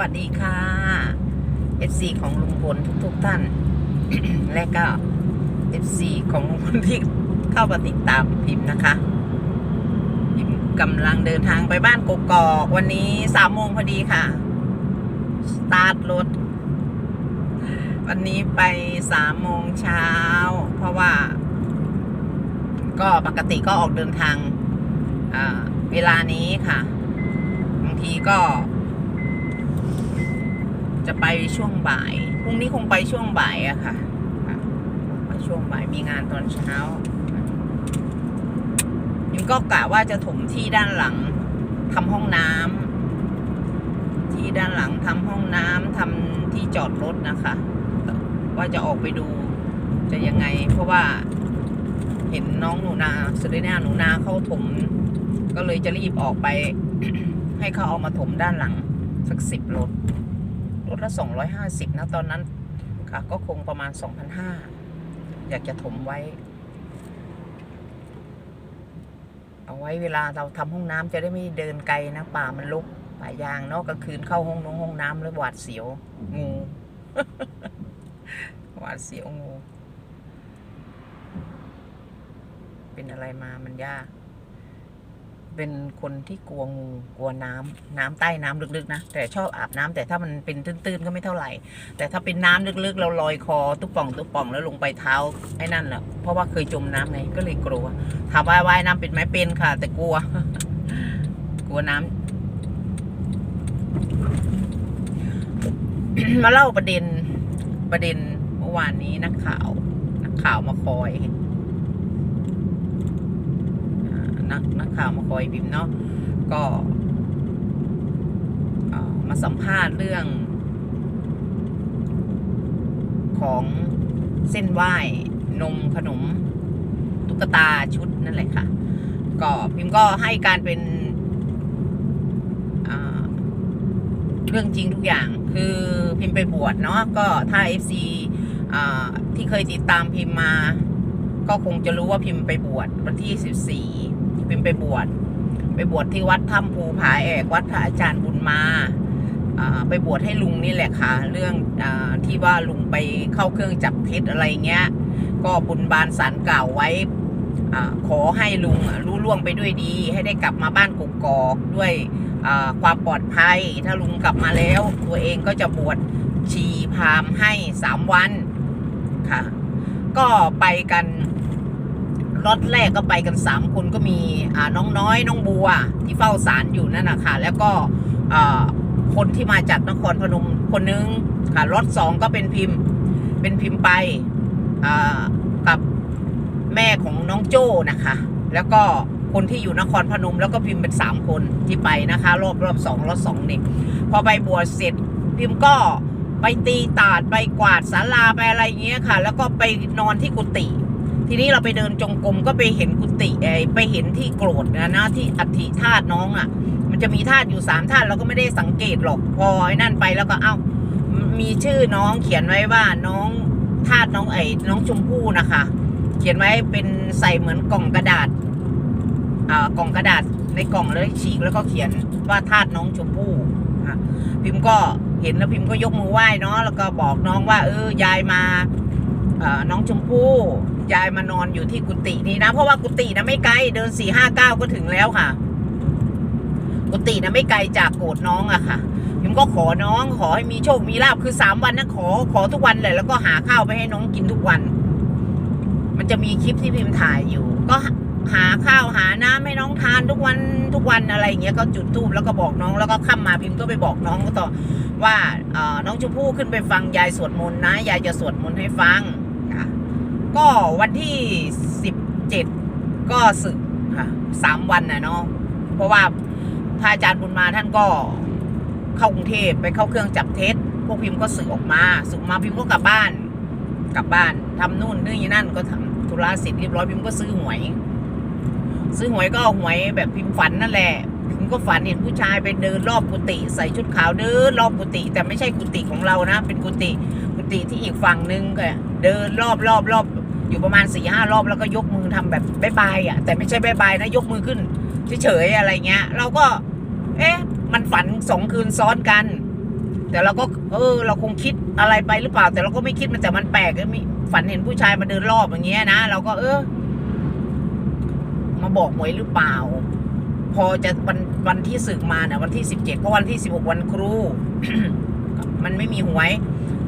วัสดีค่ะ FC ของลุงพลทุกๆท่าน และก็ FC ของลุงพลที่เข้ามาติดตามพิมพ์นะคะ พิมพ์กำลังเดินทางไปบ้านกกอกวันนี้สามโมงพอดีค่ะ สตาร์ทรถ วันนี้ไปสามโมงเช้า เพราะว่า ก็ปกติก็ออกเดินทางเวลานี้ค่ะ บางทีก็ จะไปช่วงบ่ายพรุ่งนี้คงไปช่วงบ่ายอะค่ะไปช่วงบ่ายมีงานตอนเช้ายิมก็กะว่าจะถมที่ด้านหลังทำห้องน้ำที่ด้านหลังทำห้องน้ำทำที่จอดรถนะคะ ว่าจะออกไปดู จะยังไง เพราะว่าเห็นน้องหนูนาสุดนาหนูนาเขาถม ก็เลยจะรีบออกไป ให้เขาเอามาถมด้านหลังสักสิบรถ รละสองร้อยห้าสิบนะ ตอนนั้นค่ะก็คงประมาณสองพันห้าอยากจะถมไว้ เอาไว้เวลาเราทำห้องน้ำจะได้ไม่เดินไกลนะ ป่ามันลุกป่ายางเนาะกลางคืนเข้าห้องน้องห้องน้ำแล้วหวาดเสียว งูหวาดเสียวงู เป็นอะไรมามันยาก เป็นคนที่กลัวงูกลัวน้ำน้ำใต้น้ำลึกๆนะแต่ชอบอาบน้ำแต่ถ้ามันเป็นตื้นๆก็ไม่เท่าไหร่ แต่ถ้าเป็นน้ำลึกๆ เราลอยคอตุ๊บป่องตุ๊บป่องแล้วลงไปเท้าไอ้นั่นแหละเพราะว่าเคยจมน้ำไงก็เลยกลัวถามว่าว่ายน้ำเป็นไหมเป็นค่ะ แต่กลัว กลัวน้ำมาเล่าประเด็นประเด็นเมื่อวานนี้นักข่าว นักข่าวมาคอย อ่า นักนักข่าวมาคอยพิมเนาะก็มาสัมภาษณ์เรื่อง ของเส้นไหว้นมขนมตุ๊กตาชุดนั่นแหละค่ะ ก็พิมก็ให้การเป็นเรื่องจริงทุกอย่างคือพิมไปบวชเนาะก็ถ้า FC ที่เคยติดตามพิมมา ก็คงจะรู้ว่าพิมไปบวชวันที่ 14 พิมไปบวชไปบวชที่วัดถ้ำภูผาแอกวัดพระอาจารย์บุญมาไปบวชให้ลุงนี่แหละค่ะ เรื่องอที่ว่าลุงไปเข้าเครื่องจับเท็จอะไรเงี้ย ก็บุญบานสารกล่าวไว้อขอให้ลุงรู้ล่วงไปด้วยดี ให้ได้กลับมาบ้านกกอกด้วยความปลอดภัย ถ้าลุงกลับมาแล้ว ตัวเองก็จะบวชชีพามให้สามวันค่ะ ก็ไปกัน รถแรกก็ไปกันสามคนก็มีน้องน้อยน้องบัวที่เฝ้าศาลอยู่นั่นนะคะแล้วก็คนที่มาจากนครพนมคนนึงค่ะรถสองก็เป็นพิมพ์เป็นพิมพ์ไปกับแม่ของน้องโจ้นะคะ แล้วก็คนที่อยู่นครพนมแล้วก็พิมพ์เป็นสามคนที่ไปนะคะ รอบรอบสองรอบสองนี่พอไปบวชเสร็จพิมพ์ก็ไปตีตาดไปกวาดศาลาไปอะไรเงี้ยค่ะ แล้วก็ไปนอนที่กุฏิ ทีนี้เราไปเดินจงกรมก็ไปเห็นกุฏิไอไปเห็นที่โกรธนะนะที่อัฐิธาตุน้องอะ มันจะมีธาตุอยู่สามธาตุเราก็ไม่ได้สังเกตหรอกพอไอ้นั่นไปแล้วก็เอ้ามีชื่อน้องเขียนไว้ว่าน้องธาตุน้องไอ้น้องชมพู่นะคะ เขียนไว้เป็นใส่เหมือนกล่องกระดาษอ่ากล่องกระดาษในกล่องแล้วฉีกแล้วก็เขียนว่าธาตุน้องชมพู่อะพิมพ์ก็เห็นแล้วพิมพ์ก็ยกมือไหว้เนาะแล้วก็บอกน้องว่า เออยายมาอ่อน้องชมพู่ ยายมานอนอยู่ที่กุฏินี้นะ เพราะว่ากุฏินะไม่ไกลเดินสี่ห้าเก้าก็ถึงแล้วค่ะ กุฏินะไม่ไกลจากโกรธน้องอะค่ะพิมก็ขอน้องขอให้มีโชคมีลาบคือสามวันนะขอขอทุกวันเลยแล้วก็หาข้าวไปให้น้องกินทุกวัน มันจะมีคลิปที่พิมพ์ถ่ายอยู่ ก็หาข้าวหาน้ำให้น้องทานทุกวันทุกวันอะไรอย่างเงี้ยก็จุดธูปแล้วก็บอกน้องแล้วก็ค่ำมาพิมพ์ก็ไปบอกน้องก็ต่อว่าน้องชมพู่ขึ้นไปฟังยายสวดมนต์นะยายจะสวดมนต์ให้ฟัง ก็วันที่สิบเจ็ดก็สึกค่ะสามวันนะเนาะเพราะว่าพระอาจารย์บุญมาท่านก็เข้ากรุงเทพไปเข้าเครื่องจับเท็จพวกพิมพ์ก็สึกออกมาสึกมาพิมพ์ก็กลับบ้าน กลับบ้านทำนู่นนี่นั่นก็ทำธุระเสร็จเรียบร้อยพิมพ์ก็ซื้อหวย ซื้อหวยก็เอาหวยแบบพิมพ์ฝันนั่นแหละพิมพ์ก็ฝันเห็นผู้ชายไปเดินรอบกุฏิใส่ชุดขาวเดินรอบกุฏิแต่ไม่ใช่กุฏิของเรานะ เป็นกุฏิกุฏิที่อีกฝั่งนึงก็เดินรอบรอบรอบ อยู่ประมาณสี่ห้ารอบแล้วก็ยกมือทำแบบบายบายอะแต่ไม่ใช่บายบายนะยกมือขึ้นเฉยๆอะไรเงี้ย เราก็ เอ๊ะ มันฝันสองคืนซ้อนกัน แต่เราก็ เออ เราคงคิดอะไรไปหรือเปล่า แต่เราก็ไม่คิดมันแต่มันแปลกก็มีฝันเห็นผู้ชายมาเดินรอบอย่างเงี้ยนะเราก็เออ มาบอกหวยหรือเปล่า พอจะวันวันที่สึกมาเนี่ยวันที่สิบเจ็ดเพราะวันที่สิบหกวันครู มันไม่มีหวย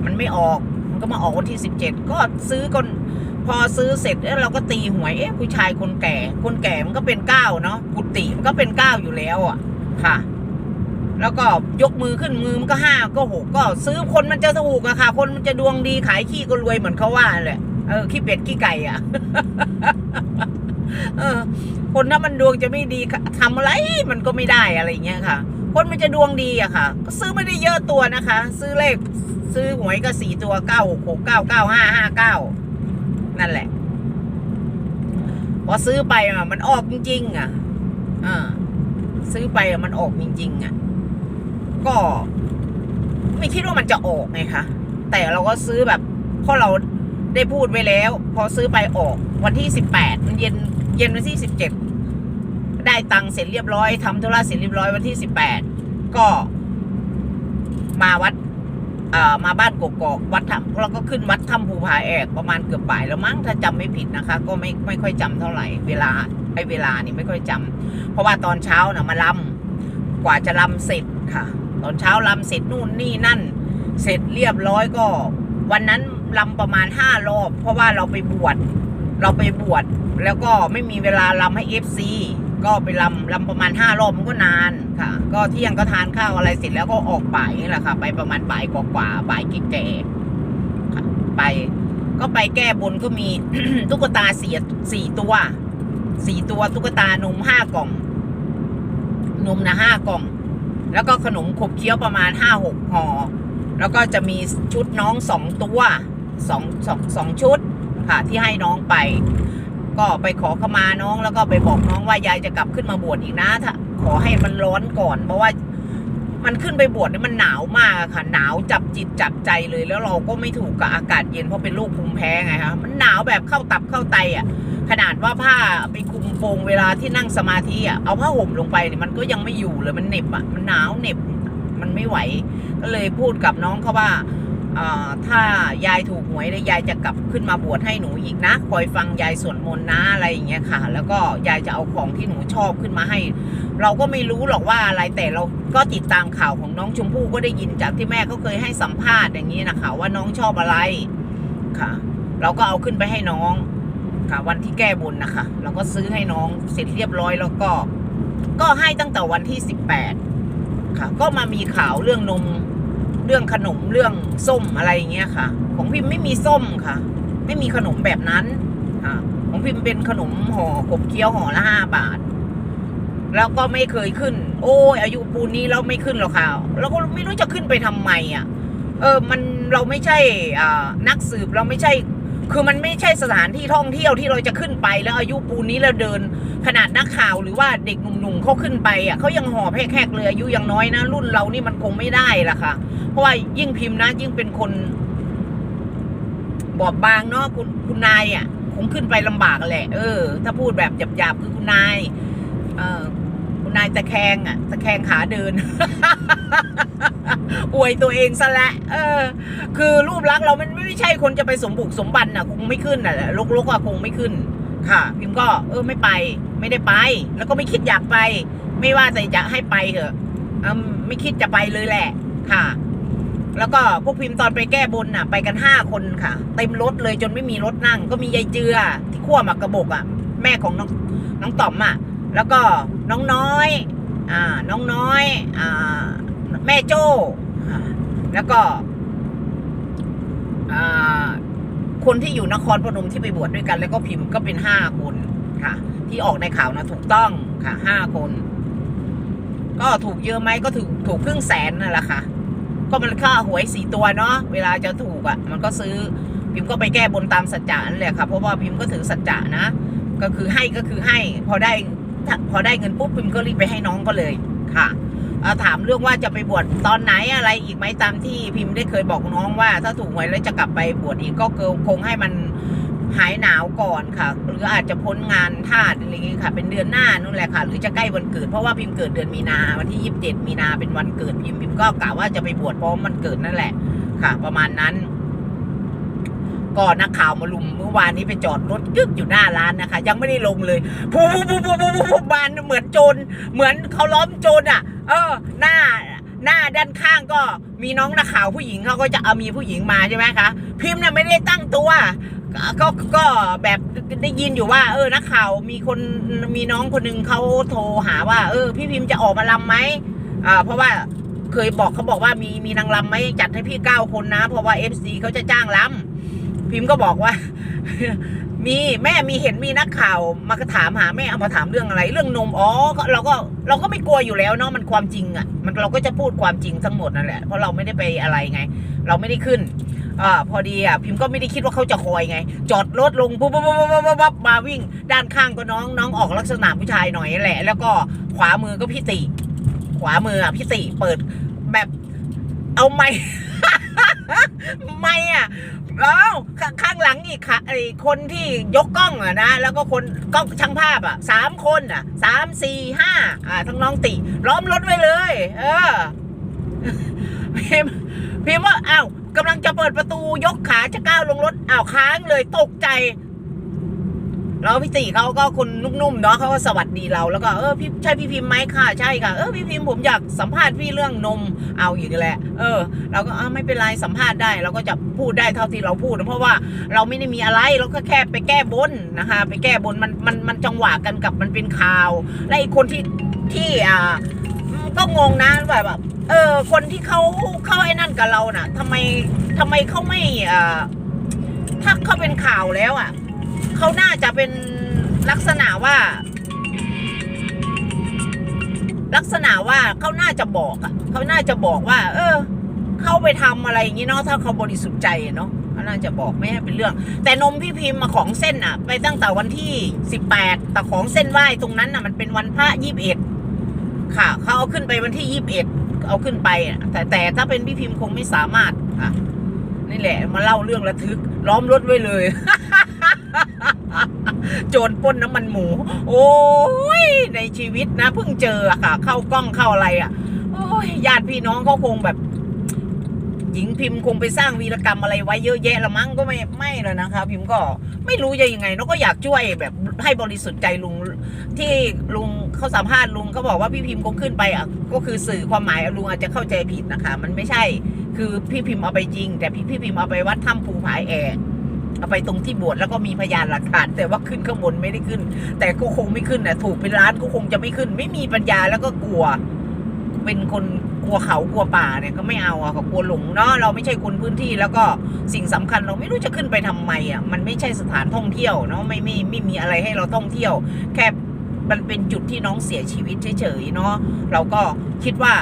มันไม่ออก มันก็มาออกวันที่สิบเจ็ดก็ซื้อก่อน พอซื้อเสร็จเอ้เราก็ตีหวยเอ๊ะผู้ชายคนแก่ คนแก่มันก็เป็นเก้าเนาะกุฏิมันก็เป็นเก้าอยู่แล้วอะค่ะ แล้วก็ยกมือขึ้นมือมันก็ห้าก็หกก็ ซื้อคนมันจะถูกอะค่ะ คนมันจะดวงดีขายขี้ก็รวยเหมือนเขาว่าแหละเออขี้เป็ดขี้ไก่อะเออ คนถ้ามันดวงจะไม่ดีทำอะไรมันก็ไม่ได้อะไรเงี้ยค่ะ คนมันจะดวงดีอะค่ะ ก็ซื้อไม่ได้เยอะตัวนะคะ ซื้อเลข ซื้อหวยก็สี่ตัวเก้าหกหกเก้าเก้าห้าห้าเก้า นั่นแหละ พอซื้อไปอะมันออกจริงๆอะอ่าซื้อไปอะมันออกจริงๆอะ ก็ ไม่คิดว่ามันจะออกไงคะแต่เราก็ซื้อแบบเพราะเราได้พูดไว้แล้ว พอซื้อไปออกวันที่สิบแปดมันเย็นเย็นวันที่สิบเจ็ดได้ตังค์เสร็จเรียบร้อยทำธุระเสร็จเรียบร้อยวันที่สิบแปดก็มาวัด มาบ้านกกอกวัดถ้ำแล้วก็ขึ้นวัดถ้ำภูผาแอกประมาณเกือบบ่ายแล้วมั้งถ้าจำไม่ผิดนะคะ ก็ไม่ไม่ค่อยจำเท่าไหร่เวลาไอ้เวลานี่ไม่ค่อยจำเพราะว่าตอนเช้าน่ะมาลำกว่าจะลำเสร็จค่ะ ตอนเช้าลำเสร็จนู่นนี่นั่น เสร็จเรียบร้อยก็ วันนั้นลำประมาณห้ารอบ เพราะว่าเราไปบวชเราไปบวชแล้วก็ไม่มีเวลาลำให้เอฟซี ก็ไปลำลำประมาณห้ารอบมันก็นานค่ะ ก็เที่ยงก็ทานข้าวอะไรเสร็จแล้วก็ออกบ่ายนี่แหละค่ะ ไปประมาณบ่ายกว่าๆบ่ายแก่ๆค่ะ ไป ก็ไปแก้บนก็มี ตุ๊กตาสี่สี่ตัวสี่ตัวตุ๊กตานมห้ากล่อง นมนะห้ากล่อง แล้วก็ขนมขบเคี้ยวประมาณห้าหกห่อแล้วก็จะมีชุดน้องสองตัวสองสองสองชุดค่ะที่ให้น้องไป ก็ไปขอขมาน้องแล้วก็ไปบอกน้องว่ายายจะกลับขึ้นมาบวชอีกนะ ถ้า ขอให้มันร้อนก่อน เพราะว่ามันขึ้นไปบวชเนี่ยมันหนาวมากค่ะ หนาวจับจิตจับใจเลย แล้วเราก็ไม่ถูกกับอากาศเย็นเพราะเป็นโรคภูมิแพ้ไงคะมันหนาวแบบเข้าตับเข้าไตอะ ขนาดว่าผ้าไปคลุมโปงเวลาที่นั่งสมาธิอะเอาผ้าห่มลงไปเนี่ยมันก็ยังไม่อยู่เลยมันเหน็บอะมันหนาวเหน็บมันไม่ไหว ก็เลยพูดกับน้องเขาว่า ถ้ายายถูกหวยแล้วยายจะกลับขึ้นมาบวชให้หนูอีกนะคอยฟังยายสวดมนต์นะอะไรอย่างเงี้ยค่ะ แล้วก็ยายจะเอาของที่หนูชอบขึ้นมาให้ เราก็ไม่รู้หรอกว่าอะไรแต่เราก็ติดตามข่าวของน้องชมพู่ก็ได้ยินจากที่แม่เขาเคยให้สัมภาษณ์อย่างนี้นะคะว่าน้องชอบอะไรค่ะ เราก็เอาขึ้นไปให้น้องค่ะ วันที่แก้บนนะคะ เราก็ซื้อให้น้องเสร็จเรียบร้อยแล้วก็ ก็ให้ตั้งแต่วันที่สิบแปดค่ะ ก็มามีข่าวเรื่องนม เรื่องขนมเรื่องส้มอะไรอย่างเงี้ยค่ะ ของพิมไม่มีส้มค่ะ ไม่มีขนมแบบนั้นค่ะของพิมเป็นขนมห่อขบเคี้ยวห่อละห้าบาท แล้วก็ไม่เคยขึ้น โอ้ยอายุปูนนี้เราไม่ขึ้นหรอกค่ะเราก็ไม่รู้จะขึ้นไปทำไมอะ เออมันเราไม่ใช่อ่านักสืบเราไม่ใช่ คือมันไม่ใช่สถานที่ท่องเที่ยวที่เราจะขึ้นไปแล้วอายุปูนนี้แล้วเดิน ขนาดนักข่าวหรือว่าเด็กหนุ่มๆเขาขึ้นไปอะเขายังห่อแพกๆเลยอายุยังน้อยนะรุ่นเรานี่มันคงไม่ได้ละค่ะ เพราะว่ายิ่งพิมพ์นะ ยิ่งเป็นคนบอบบางเนาะคุณคุณนายอะคงขึ้นไปลำบากแหละ เออ ถ้าพูดแบบหยาบๆคือคุณนาย เออคุณนายตะแคงอะตะแคงขาเดิน อวยตัวเองซะและ เออ คือรูปลักษณ์เรามันไม่ใช่คนจะไปสมบุกสมบันอะ คงไม่ขึ้นอะลกๆอะคงไม่ขึ้น ค่ะ พิมพ์ก็ เออไม่ไป ไม่ได้ไป แล้วก็ไม่คิดอยากไป ไม่ว่าแต่จะให้ไปเถอะไม่คิดจะไปเลยแหละ ค่ะ แล้วก็พวกพิมพ์ตอนไปแก้บนน่ะ ไปกันห้าคนค่ะ เต็มรถเลยจนไม่มีรถนั่ง ก็มียายเจือที่ขั้วหมักกระบกอะ แม่ของน้องน้องต่อมอะ แล้วก็น้องน้อย อ่า น้องน้อย อ่า แม่โจ้แล้วก็ อ่า คนที่อยู่นครพนมที่ไปบวชดด้วยกัน แล้วก็พิมพ์ก็เป็นห้าคนค่ะ ที่ออกในข่าวนะถูกต้องค่ะห้าคน ก็ถูกเยอะไหมก็ถูกถูกครึ่งแสนนั่นแหละค่ะ ก็มันค่าหวยสี่ตัวเนาะเวลาจะถูกอะ่ะ มันก็ซื้อพิมพ์ก็ไปแก้บนตามสัจจะนั่นแหละค่ะเพราะว่าพิมพ์ก็ถือสัจจะนะ ก็คือให้ก็คือให้ พอได้พอได้เงินปุ๊บพิมพ์ก็รีบไปให้น้องก็เลยค่ะาถามเรื่องว่าจะไปบวชตอนไหนอะไรอีกไหมตามที่พิมพ์ได้เคยบอกน้องว่า ถ้าถูกหวยแล้วจะกลับไปบวชอีกก็คงให้มัน หายหนาวก่อนค่ะ หรืออาจจะพ้นงานทาสอะไรอย่างงี้ค่ะ เป็นเดือนหน้านู่นแหละค่ะ หรือจะใกล้วันเกิดเพราะว่าพิมพ์เกิดเดือนมีนาวันที่ยี่สิบเจ็ดมีนาเป็นวันเกิดพิมพ์พิมพ์ก็กะว่าจะไปบวชเพราะมันเกิดนั่นแหละค่ะ ประมาณนั้นก็นักข่าวมาลุมเมื่อวานนี้ไปจอดรถกึกอยู่หน้าร้านนะคะ ยังไม่ได้ลงเลยพูพูพูพูพูพูพูบานเหมือนโจรเหมือนเขาล้อมโจรอะ เออ หน้า หน้าด้านข้างก็มีน้องนักข่าวผู้หญิงเขาก็จะเอามีผู้หญิงมาใช่ไหมคะ พิมพ์เนี่ยไม่ได้ตั้งตัวก็ก็ก็แบบได้ยินอยู่ว่า เออนักข่าวมีคนมีน้องคนหนึ่งเขาโทรหาว่า เออ พี่พิมพ์จะออกมาลำไหมอ่าเพราะว่าเคยบอกเขาบอกว่ามีมีนางลำไหมจัดให้พี่เก้าคนนะ เพราะว่าเอฟซีเขาจะจ้างลำพิมพ์ก็บอกว่า มีแม่มีเห็นมีนักข่าวมาถามหาแม่เอามาถามเรื่องอะไร เรื่องนมอ๋อเราก็เราก็ไม่กลัวอยู่แล้วเนาะมันความจริงอะ่ะ มันเราก็จะพูดความจริงทั้งหมดนั่นแหละเพราะเราไม่ได้ไปอะไรไง เราไม่ได้ขึ้นอ่าพอดีอะพิมพ์ก็ไม่ได้คิดว่าเขาจะคอยไง จอดรถลงปุ๊บปุ๊บปุ๊บปุ๊บปุ๊บปุ๊บมาวิ่ง ด้านข้างก็น้องน้องออกลักษณะผู้ชายหน่อยแหละ แล้วก็ขวามือก็พี่ติ ขวามืออะพี่ติเปิดแบบเอาไม้ไม่อะ แล้วขข้างหลังอีกค่ะไอคนที่ยกกล้องอะนะแล้วก็คนกล้องช่างภาพอะสามคนอะสามสี่ห้าอ่าทั้งน้องติล้อมรถไว้เลย เออพิมพิมว่าอ้าวกำลังจะเปิดประตูยกขาจะก้าวลงรถอ้าวค้างเลยตกใจ แล้วพี่ติเขาก็คนนุ่มๆเนาะเขาก็สวัสดีเราแล้วก็เออพี่ใช่พี่พิมพ์ไหมค่ะใช่ค่ะเออพี่พิมพ์ผมอยากสัมภาษณ์พี่เรื่องนมเอาอีกแหละ เออ เราก็อ่าไม่เป็นไรสัมภาษณ์ได้เราก็จะพูดได้เท่าที่เราพูดนะเพราะว่าเราไม่ได้มีอะไรเราก็แค่ไปแก้บนนะคะ ไปแก้บนมันมันมันจังหวะกันกับมันเป็นข่าว และอีกคนที่ที่อ่าก็งงนะแบบแบบเออคนที่เขาเข้าไอ้นั่นกับเราน่ะทำไมทำไมเขาไม่อ่าถ้าเขาเป็นข่าวแล้วอะ เขาน่าจะเป็นลักษณะว่า ลักษณะว่าเขาน่าจะบอกอะเขาน่าจะบอกว่า เออ เข้าไปทำอะไรอย่างนี้เนาะถ้าเขาบริสุทธิ์ใจเนาะเขาน่าจะบอกไม่ให้เป็นเรื่อง แต่นมพี่พิมพ์มาของเส้นอะ ไปตั้งแต่วันที่สิบแปดแต่ของเส้นไหว้ตรงนั้นอะ มันเป็นวันพระยี่สิบเอ็ดค่ะเขาเอาขึ้นไปวันที่ยี่สิบเอ็ดเอาขึ้นไปอะแต่แต่ถ้าเป็นพี่พิมพ์คงไม่สามารถอะนี่แหละมาเล่าเรื่องระทึกล้อมรถไว้เลย โจรป้นน้ำมันหมู โอ้ยในชีวิตนะเพิ่งเจออะค่ะ เข้ากล้องเข้าอะไรอะโอ้ยญาติพี่น้องเขาคงแบบ หญิงพิมพ์คงไปสร้างวีรกรรมอะไรไว้เยอะแยะละมั้งก็ไม่ไม่แล้วนะคะ พิมพ์ก็ไม่รู้จะยังไงเราก็อยากช่วยแบบให้บริสุทธิ์ใจลุงที่ลุงเขาสัมภาษณ์ลุงเขาบอกว่าพี่พิมพ์ก็ขึ้นไปอะก็คือสื่อความหมายลุงอาจจะเข้าใจผิดนะคะ มันไม่ใช่ คือพี่พิมพ์เอาไปจริง แต่พี่พี่พิมพ์เอาไปวัดถ้ำภูผายแอก เอาไปตรงที่บวชแล้วก็มีพยานหลักฐาน แต่ว่าขึ้นข้างบนไม่ได้ขึ้น แต่ก็คงไม่ขึ้นนะถูกเป็นล้านก็คงจะไม่ขึ้น ไม่มีปัญญาแล้วก็กลัว เป็นคนกลัวเขากลัวป่าเนี่ยก็ไม่เอาอะเขากลัวหลงเนาะเราไม่ใช่คนพื้นที่แล้วก็สิ่งสำคัญเราไม่รู้จะขึ้นไปทำไมอะมันไม่ใช่สถานท่องเที่ยวเนาะไม่ไม่ไม่มีอะไรให้เราท่องเที่ยว แค่มันเป็นจุดที่น้องเสียชีวิตเฉยๆเนาะเราก็คิดว่า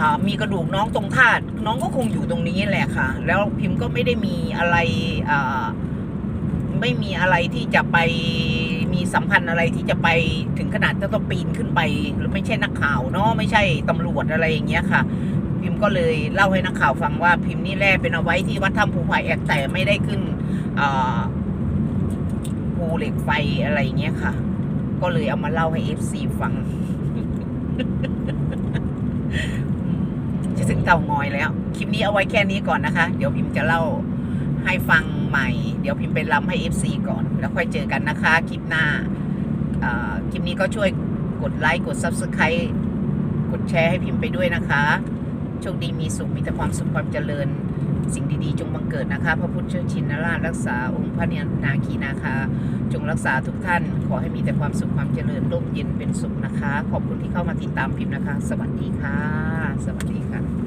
อ่ามีกระดูกน้องตรงธาตุน้องก็คงอยู่ตรงนี้แหละค่ะ แล้วพิมพ์ก็ไม่ได้มีอะไรอ่า ไม่มีอะไรที่จะไปมีสัมพันธ์อะไรที่จะไปถึงขนาดจะต้องปีนขึ้นไปหรือไม่ใช่นักข่าวเนาะไม่ใช่ตำรวจอะไรอย่างเงี้ยค่ะ พิมพ์ก็เลยเล่าให้นักข่าวฟังว่าพิมพ์นี่แหละเป็นเอาไว้ที่วัดถ้ำภูผาแอกแต่ไม่ได้ขึ้นภูเหล็กไฟอะไรเงี้ยค่ะ ก็เลยเอามาเล่าให้เอฟซีฟัง จะถึงเต่างอยแล้ว คลิปนี้เอาไว้แค่นี้ก่อนนะคะ เดี๋ยวพิมพ์จะเล่าให้ฟังใหม่ เดี๋ยวพิมพ์ไปลำให้ FC ก่อน แล้วค่อยเจอกันนะคะ คลิปหน้าคลิปนี้ก็ช่วยกดไลค์ กด Subscribe กดแชร์ให้พิมพ์ไปด้วยนะคะ โชคดีมีสุข มีแต่ความสุขความเจริญ สิ่งดีๆ จงบังเกิดนะคะ พระพุทธเจ้าชินราชรักษาองค์พระเนียนาคีนาคา จงรักษาทุกท่าน ขอให้มีแต่ความสุขความเจริญร่มเย็นเป็นสุขนะคะ ขอบคุณที่เข้ามาติดตามพิมพ์นะคะ สวัสดีค่ะ สวัสดีค่ะ